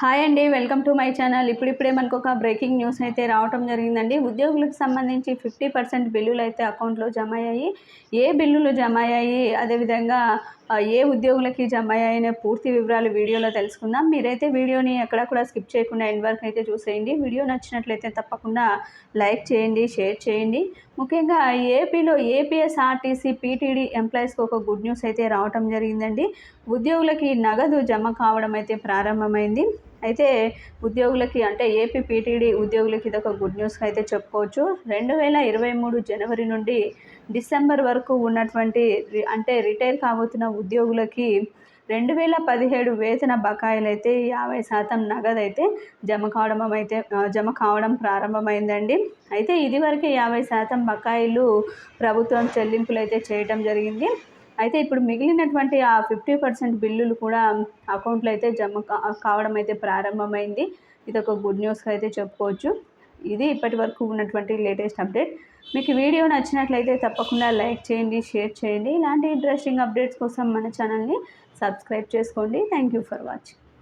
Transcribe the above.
Hi అండి welcome to my channel. ఇప్పుడిప్పుడే మనకు ఒక బ్రేకింగ్ న్యూస్ అయితే రావటం జరిగిందండి. ఉద్యోగులకు సంబంధించి ఫిఫ్టీ పర్సెంట్ బిల్లులు అయితే అకౌంట్లో జమ అయ్యాయి ఏ బిల్లులు జమ అయ్యాయి అదేవిధంగా ఏ ఉద్యోగులకి జమ అయ్యాయనే పూర్తి వివరాలు వీడియోలో తెలుసుకుందాం. మీరైతే వీడియోని ఎక్కడ కూడా స్కిప్ చేయకుండా ఎండ్ వరకు అయితే చూసేయండి. వీడియో నచ్చినట్లయితే తప్పకుండా లైక్ చేయండి షేర్ చేయండి. ముఖ్యంగా ఏపీలో ఏపీఎస్ఆర్టీసీ పీటీడీ ఎంప్లాయీస్కి ఒక గుడ్ న్యూస్ అయితే రావటం జరిగిందండి. ఉద్యోగులకి నగదు జమ కావడం అయితే ప్రారంభమైంది. అయితే ఉద్యోగులకి అంటే ఏపీ పీటీడీ ఉద్యోగులకి ఇది ఒక గుడ్ న్యూస్ అయితే చెప్పుకోవచ్చు. రెండు వేల ఇరవై మూడు జనవరి నుండి డిసెంబర్ వరకు ఉన్నటువంటి రి- అంటే రిటైర్ కాబోతున్న ఉద్యోగులకి రెండు వేల పదిహేడు వేతన బకాయిలు అయితే యాభై శాతం నగదు అయితే జమ కావడం అయితే జమ కావడం ప్రారంభమైందండి. అయితే ఇదివరకే యాభై శాతం బకాయిలు ప్రభుత్వం చెల్లింపులు అయితే చేయటం జరిగింది. అయితే ఇప్పుడు మిగిలినటువంటి ఆ ఫిఫ్టీ పర్సెంట్ బిల్లులు కూడా అకౌంట్లో అయితే జమ కావడం అయితే ప్రారంభమైంది. ఇది ఒక గుడ్ న్యూస్గా అయితే చెప్పుకోవచ్చు. ఇది ఇప్పటి వరకు ఉన్నటువంటి లేటెస్ట్ అప్డేట్. మీకు వీడియో నచ్చినట్లయితే తప్పకుండా లైక్ చేయండి షేర్ చేయండి. ఇలాంటి ఇంట్రెస్టింగ్ అప్డేట్స్ కోసం మన ఛానల్ని సబ్స్క్రైబ్ చేసుకోండి. Thank you for watching.